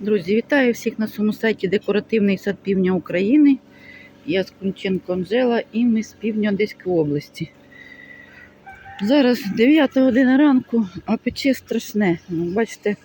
Друзі, вітаю всіх на своєму сайті Декоративний сад Півдня України. Я з Кунченко Анжела і ми з півдня Одеської області. Зараз 9 година ранку, а пече страшне. Бачите,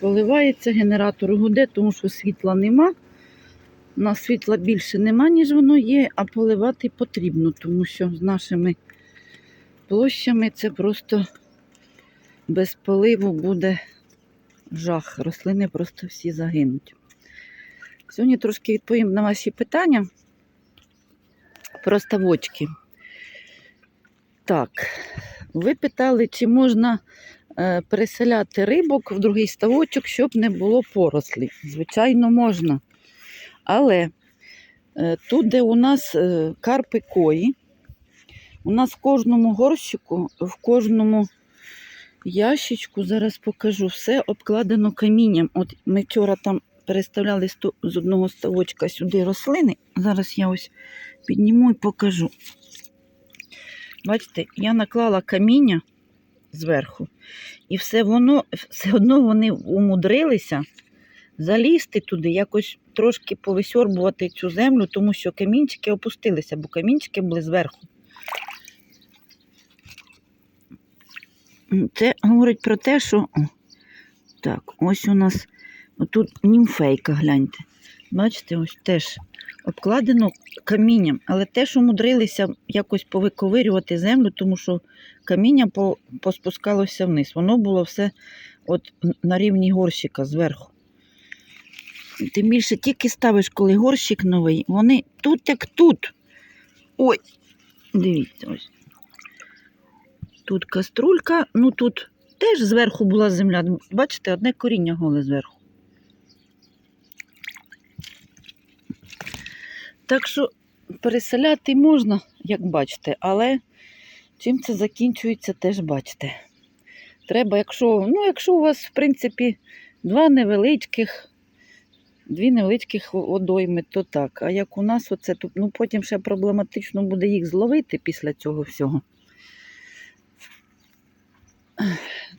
поливається генератор гуде, тому що світла нема. У нас світла більше нема, ніж воно є, а поливати потрібно, тому що з нашими площами це просто без поливу буде жах. Рослини просто всі загинуть. Сьогодні трошки відповім на ваші питання про ставочки. Так, ви питали, чи можна е, переселяти рибок в другий ставочок, щоб не було порослі. Звичайно, можна. Але е, тут, де у нас е, карпи кої, у нас в кожному горщику, в кожному ящичку, зараз покажу, все обкладено камінням. От ми вчора там переставляли з одного ставочка сюди рослини. Зараз я ось підніму і покажу. Бачите, я наклала каміння зверху, і все воно, все одно вони умудрилися залізти туди, якось трошки повисьорбувати цю землю, тому що камінчики опустилися, бо камінчики були зверху. Це говорить про те, що так, ось у нас тут німфейка, гляньте. Бачите, ось теж обкладено камінням, але теж умудрилися якось повиковирювати землю, тому що каміння поспускалося вниз. Воно було все от на рівні горщика зверху. Тим більше тільки ставиш, коли горщик новий, вони тут як тут. Ой, дивіться, ось. Тут каструлька, ну тут теж зверху була земля. Бачите, одне коріння голе зверху. Так що переселяти можна, як бачите, але чим це закінчується, теж бачите. Треба, якщо, ну, якщо у вас, в принципі, два невеличких, дві невеличких водойми, то так. А як у нас оце, то ну, потім ще проблематично буде їх зловити після цього всього.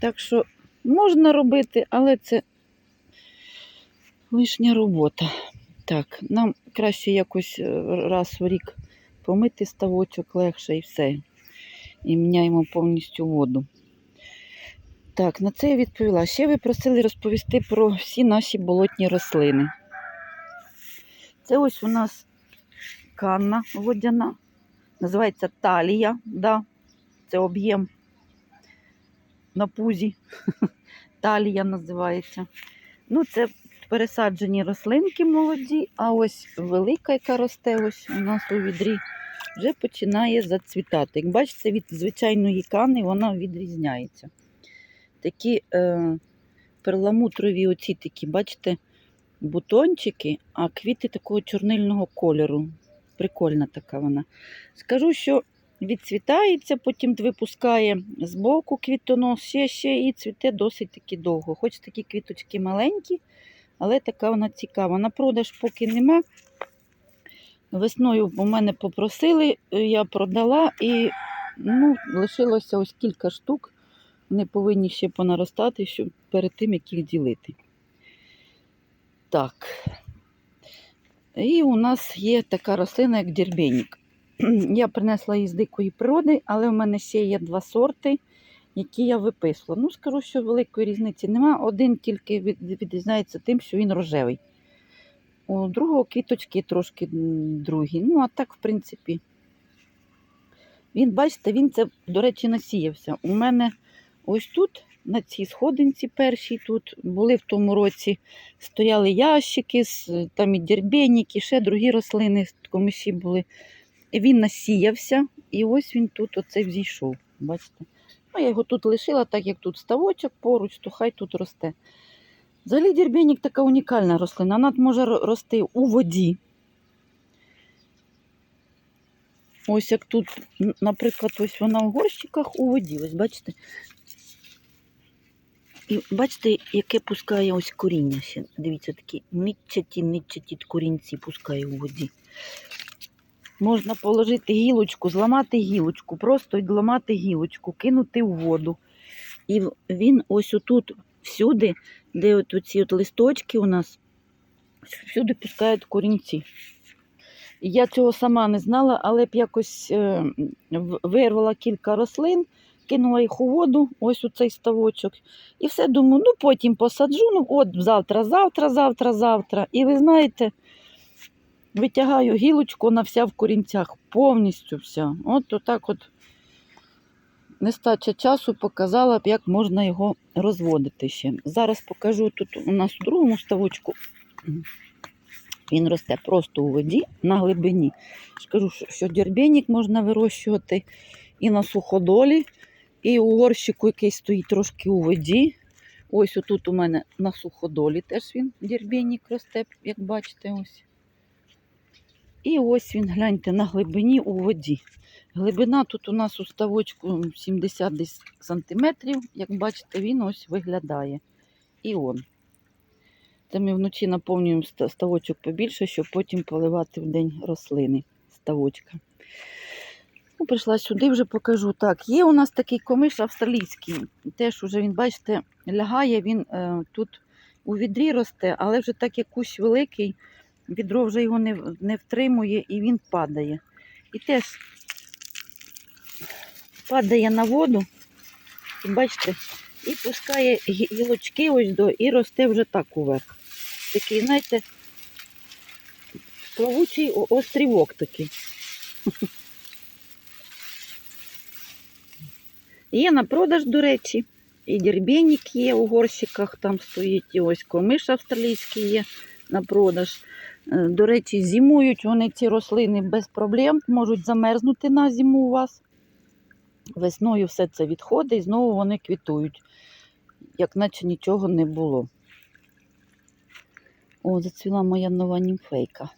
Так що можна робити, але це лишня робота. Так, нам краще якось е, раз в рік помити ставочок легше і все. І міняємо повністю воду. Так, на це я відповіла. Ще ви просили розповісти про всі наші болотні рослини. Це ось у нас канна водяна. Називається талія. Да? Це об'єм на пузі. Талія називається. Ну, це пересаджені рослинки молоді, а ось велика, яка росте ось у нас у відрі, вже починає зацвітати. Як бачите, від звичайної кани вона відрізняється. Такі е, перламутрові оці такі, бачите, бутончики, а квіти такого чорнильного кольору. Прикольна така вона. Скажу, що відцвітається, потім випускає з боку квітонос, ще, ще і цвіте досить таки довго. Хоч такі квіточки маленькі, але така вона цікава. На продаж поки нема. Весною у мене попросили, е, я продала і ну, лишилося ось кілька штук. Вони повинні ще понаростати, щоб перед тим, як їх ділити. Так. І у нас є така рослина, як дербенік. Я принесла її з дикої природи, але в мене ще є два сорти, які я виписувала. Ну, скажу, що великої різниці нема. Один тільки відрізняється тим, що він рожевий. У другого квіточки трошки другі. Ну, а так, в принципі, він, бачите, він це, до речі, насіявся. У мене ось тут, на цій сходинці першій, тут були в тому році, стояли ящики, там і дербенік, ще другі рослини, комиші були. Він насіявся, і ось він тут оце взійшов. Бачите? Ну, я його тут лишила, так як тут ставочок поруч, то хай тут росте. Взагалі дербенік така унікальна рослина. Вона може рости у воді. Ось як тут, наприклад, ось вона в горщиках у воді. Ось бачите. І бачите, яке пускає ось коріння. Дивіться, такі нитчаті, нитчаті корінці пускає у воді. Можна положити гілочку, зламати гілочку, просто відламати гілочку, кинути в воду. І він ось отут всюди, де от ці от листочки у нас, всюди пускають корінці. Я цього сама не знала, але б якось е, вирвала кілька рослин, кинула їх у воду, ось у цей ставочок. І все думаю, ну потім посаджу, ну от завтра, завтра, завтра, завтра. І ви знаєте, витягаю гілочку, вона вся в корінцях, повністю вся. От отак от нестача часу показала б, як можна його розводити ще. Зараз покажу тут у нас у другому ставочку. Він росте просто у воді на глибині. Скажу, що, дербенік можна вирощувати і на суходолі, і у горщику, який стоїть трошки у воді. Ось отут у мене на суходолі теж він дербенік росте, як бачите, ось. І ось він, гляньте, на глибині у воді. Глибина тут у нас у ставочку 70 десь сантиметрів. Як бачите, він ось виглядає. І он. Це ми вночі наповнюємо ставочок побільше, щоб потім поливати в день рослини ставочка. Ну, прийшла сюди, вже покажу. Так, є у нас такий комиш австралійський. Теж уже він, бачите, лягає, він е, тут у відрі росте, але вже так як кущ великий, відро вже його не, не втримує і він падає. І теж падає на воду, бачите, і пускає гілочки ось до, і росте вже так уверх. Такий, знаєте, плавучий острівок такий. Є на продаж, до речі, і дербенік є у горщиках, там стоїть, і ось комиш австралійський є на продаж. Е, До речі, зимують вони ці рослини без проблем, можуть замерзнути на зиму у вас. Весною все це відходить і знову вони квітують, як наче нічого не було. О, зацвіла моя нова німфейка.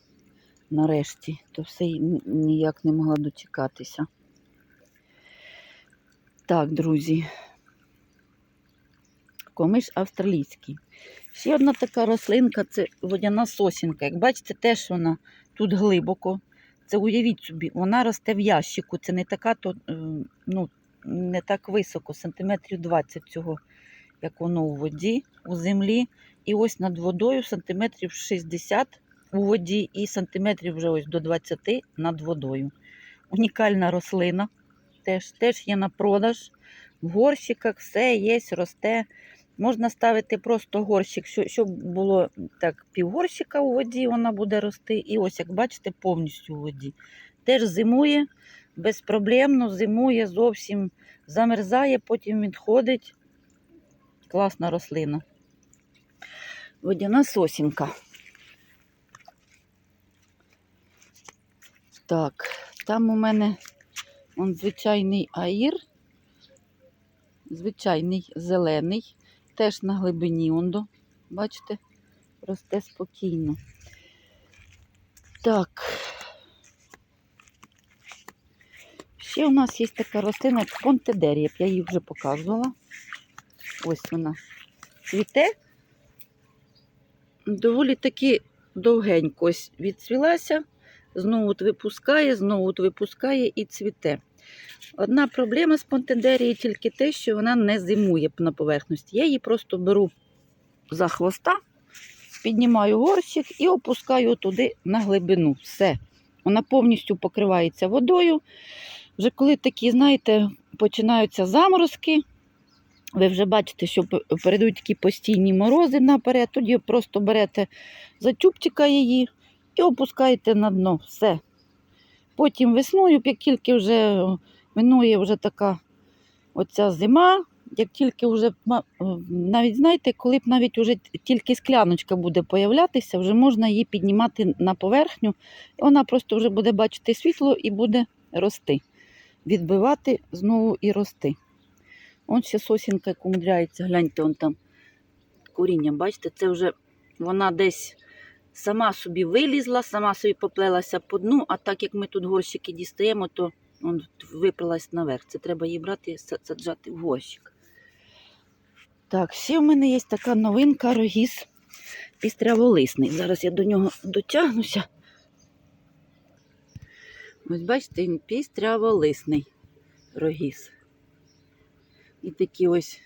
Нарешті, то все ніяк не могла дочекатися. Так, друзі. Комиш австралійський. Ще одна така рослинка це водяна сосінка. Як бачите, теж вона тут глибоко. Це уявіть собі, вона росте в ящику. Це не така, то, е, ну, не так високо, сантиметрів 20 цього, як воно у воді, у землі. І ось над водою сантиметрів 60 у воді і сантиметрів вже ось до 20 над водою. Унікальна рослина. Теж, теж є на продаж. В горщиках все є, росте. Можна ставити просто горщик, щоб було так півгорщика у воді, вона буде рости. І ось, як бачите, повністю у воді. Теж зимує безпроблемно, зимує зовсім замерзає, потім відходить. Класна рослина. Водяна сосінка. Так, там у мене он звичайний аїр, звичайний зелений, теж на глибині ондо. Бачите, росте спокійно. Так. Ще у нас є така рослина, понтедерія. Я її вже показувала. Ось вона цвіте. Доволі таки довгенько ось відцвілася, знову от випускає, знову от випускає і цвіте. Одна проблема з понтедерії тільки те, що вона не зимує на поверхності. Я її просто беру за хвоста, піднімаю горщик і опускаю туди на глибину. Все. Вона повністю покривається водою. Вже коли такі, знаєте, починаються заморозки, ви вже бачите, що перейдуть такі постійні морози наперед, тоді просто берете за чубчика її і опускаєте на дно. Все. Потім весною, як тільки вже минує вже така оця зима, як тільки вже навіть знаєте, коли б навіть уже тільки скляночка буде появлятися, вже можна її піднімати на поверхню, і вона просто вже буде бачити світло і буде рости. Відбивати знову і рости. Он ще сосінка, як умудряється, гляньте, он там коріння, бачите, це вже вона десь сама собі вилізла, сама собі поплелася по дну, а так як ми тут горщики дістаємо, то он випилась наверх. Це треба її брати і саджати в горщик. Так, ще в мене є така новинка рогіз пістряволисний. Зараз я до нього дотягнуся. Ось бачите, він пістряволисний рогіз. І такі ось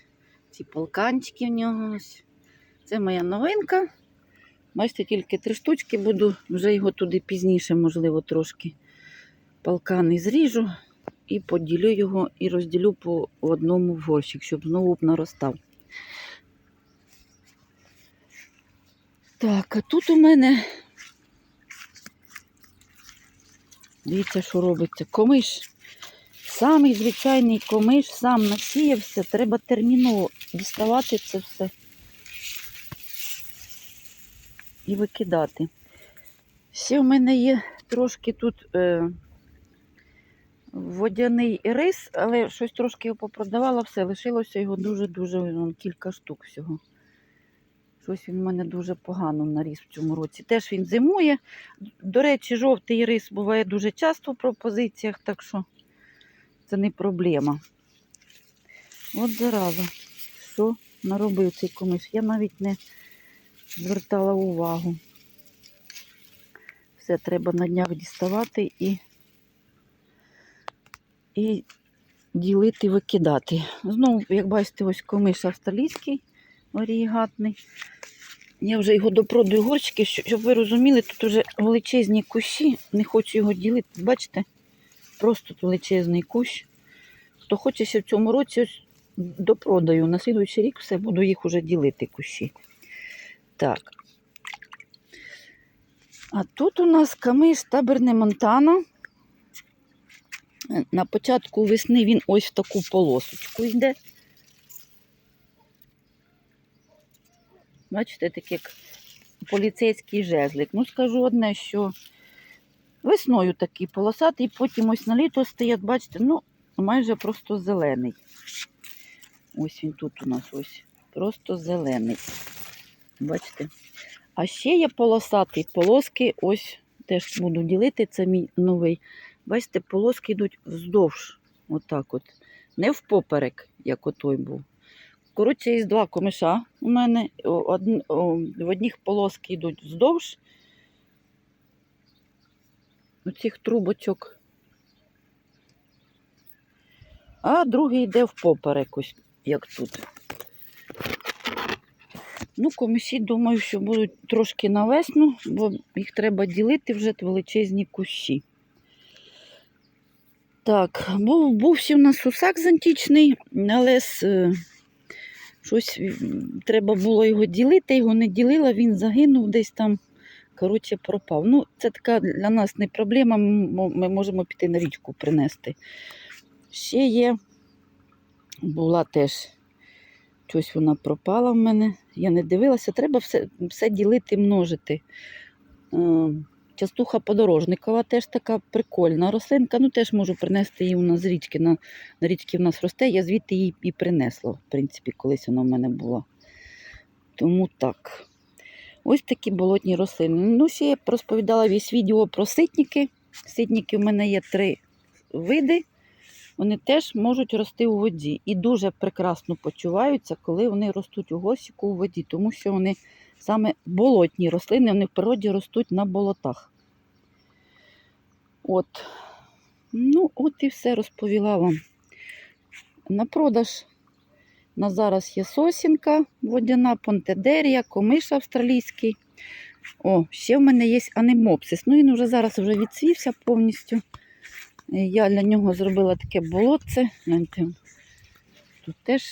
Ці полканчики в нього ось. Це моя новинка. Бачите, тільки три штучки буду, вже його туди пізніше, можливо, трошки полкани зріжу і поділю його і розділю по одному в горщик, щоб знову б наростав. Так, а тут у мене. Дивіться, що робиться. Комиш. Самий звичайний комиш сам насіявся. Треба терміново діставати це все і викидати. Ще в мене є трошки тут е, водяний рис, але щось трошки його попродавала, все, лишилося його дуже-дуже кілька штук всього. Щось він в мене дуже погано наріс в цьому році. Теж він зимує. До речі, жовтий рис буває дуже часто в пропозиціях, так що це не проблема. От зараза, що наробив цей комиш. Я навіть не звертала увагу. Все треба на днях діставати і, і ділити, викидати. Знову, як бачите, ось комиш австралійський варігатний. Я вже його допродаю горщики, щоб ви розуміли, тут вже величезні кущі, не хочу його ділити. Бачите? Просто величезний кущ. Хто хоче ще в цьому році ось допродаю. На слідуючий рік все буду їх уже ділити кущі. Так. А тут у нас камиш таберне Монтана. На початку весни він ось в таку полосочку йде. Бачите, такий як поліцейський жезлик. Ну, скажу одне, що весною такий полосатий, потім ось на літо стоять, бачите, ну, майже просто зелений. Ось він тут у нас ось. Просто зелений. Бачите? А ще є полосатий. Полоски ось теж буду ділити. Це мій новий. Бачите, полоски йдуть вздовж. Отак от. Не впоперек, як отой був. Коротше, є два комиша у мене. В одних полоски йдуть вздовж. Оцих трубочок. А другий йде впоперек, ось як тут. Ну, комісі, думаю, що будуть трошки на весну, бо їх треба ділити вже величезні кущі. Так, був, був ще в нас сусак з античний, але з, е, щось треба було його ділити, його не ділила, він загинув десь там, коротше, пропав. Ну, це така для нас не проблема, ми можемо піти на річку принести. Ще є, була теж Щось вона пропала в мене. Я не дивилася. Треба все, все ділити, множити. Е, Частуха подорожникова теж така прикольна рослинка. Ну, теж можу принести її у нас з річки. На, на річці в нас росте. Я звідти її і принесла. В принципі, колись вона в мене була. Тому так. Ось такі болотні рослини. Ну, ще я розповідала весь відео про ситніки. Ситніки в мене є три види вони теж можуть рости у воді і дуже прекрасно почуваються, коли вони ростуть у горщику у воді, тому що вони саме болотні рослини, вони в природі ростуть на болотах. От. Ну, от і все розповіла вам. На продаж на зараз є сосінка водяна, понтедерія, комиш австралійський. О, ще в мене є анемопсис. Ну, він вже зараз вже відсвівся повністю. Я для нього зробила таке болотце. Тут теж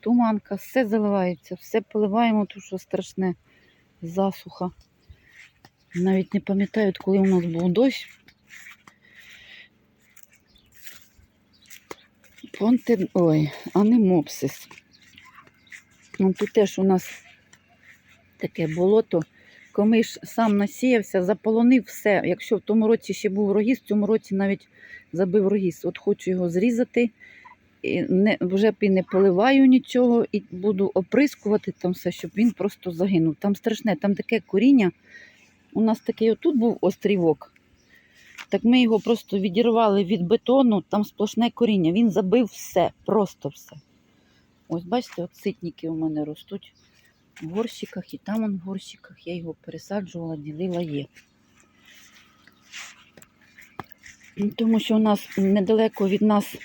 туманка, все заливається, все поливаємо, тому що страшне засуха. Навіть не пам'ятаю, коли у нас був дощ. Понте... Ой, анемопсис. Ну, тут теж у нас таке болото. Комиш сам насіявся, заполонив все. Якщо в тому році ще був рогіз, в цьому році навіть забив рогіз. От хочу його зрізати. І не, вже і не поливаю нічого, і буду оприскувати там все, щоб він просто загинув. Там страшне, там таке коріння. У нас такий отут був острівок. Так ми його просто відірвали від бетону, там сплошне коріння. Він забив все, просто все. Ось бачите, от ситники у мене ростуть в горщиках, і там он в горщиках. Я його пересаджувала, ділила є. Тому що у нас недалеко від нас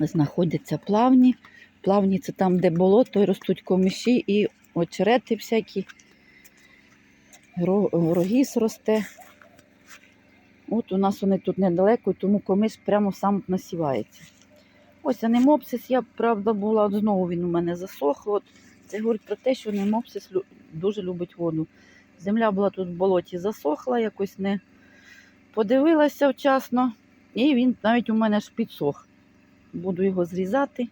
знаходяться плавні. Плавні це там, де болото, і ростуть комиші і очерети всякі. Ро- Рогіс росте. От у нас вони тут недалеко, тому комиш прямо сам насівається. Ось анемопсис, я правда була, знову він у мене засох. От це говорить про те, що анемопсис дуже любить воду. Земля була тут в болоті засохла, якось не подивилася вчасно, і він навіть у мене ж підсох. Буду його зрізати,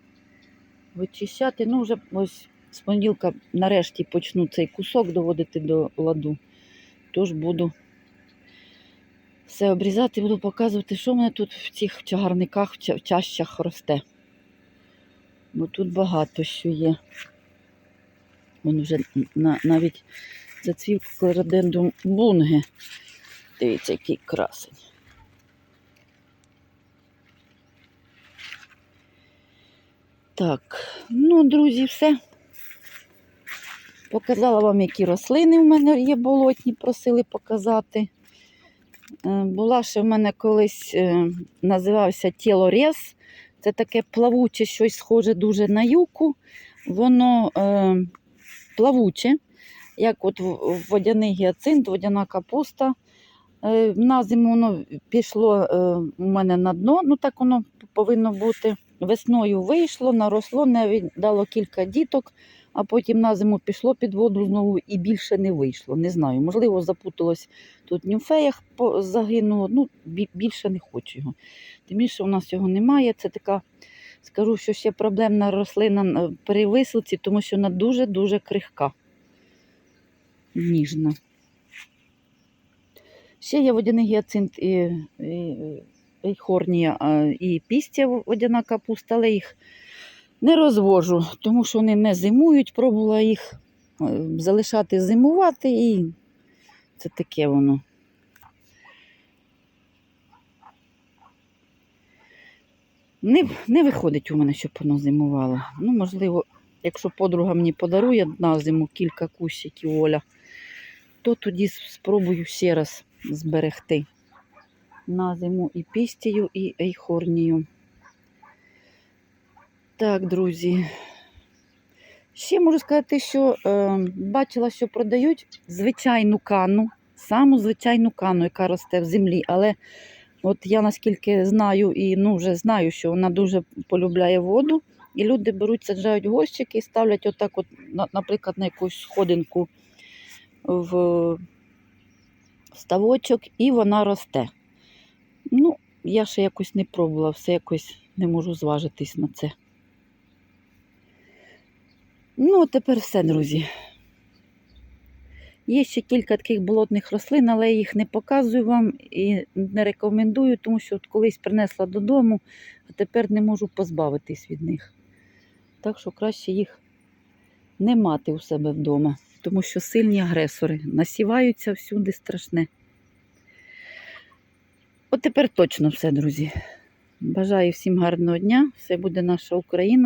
вичищати. Ну, вже ось з понеділка нарешті почну цей кусок доводити до ладу. Тож буду все обрізати, буду показувати, що в мене тут в цих чагарниках, в чащах росте. Бо тут багато що є. Вон вже на, навіть зацвів клеродендрум бунге. Дивіться, який красень. Так, ну, друзі, все. Показала вам, які рослини в мене є болотні, просили показати. Е, Була ще в мене колись е, називався тілорез. Це таке плавуче, щось схоже дуже на юку. Воно е, плавуче, як от водяний гіацинт, водяна капуста. Е, на зиму воно пішло е, у мене на дно, ну так воно повинно бути. Весною вийшло, наросло, навіть дало кілька діток, а потім на зиму пішло під воду знову і більше не вийшло. Не знаю. Можливо, запуталось тут в німфеях загинуло. Ну, більше не хочу його. Тим більше у нас його немає. Це така, скажу, що ще проблемна рослина при висилці, тому що вона дуже-дуже крихка. Ніжна. Ще є водяний гіацинт і, і, і хорнія, і пістя водяна капуста, але їх не розвожу, тому що вони не зимують. Пробувала їх е, залишати зимувати і це таке воно. Не, не виходить у мене, щоб воно зимувало. Ну, можливо, якщо подруга мені подарує на зиму кілька кущиків Оля, то тоді спробую ще раз зберегти на зиму і пістію, і ейхорнію. Так, друзі. Ще можу сказати, що е, бачила, що продають звичайну кану, саму звичайну кану, яка росте в землі. Але от я наскільки знаю і ну, вже знаю, що вона дуже полюбляє воду. І люди беруть, саджають горщики і ставлять отак, от, наприклад, на якусь сходинку в ставочок, і вона росте. Ну, я ще якось не пробувала, все якось не можу зважитись на це. Ну, тепер все, друзі. Є ще кілька таких болотних рослин, але я їх не показую вам і не рекомендую, тому що от колись принесла додому, а тепер не можу позбавитись від них. Так що краще їх не мати у себе вдома, тому що сильні агресори насіваються всюди страшне. От тепер точно все, друзі. Бажаю всім гарного дня. Все буде наша Україна.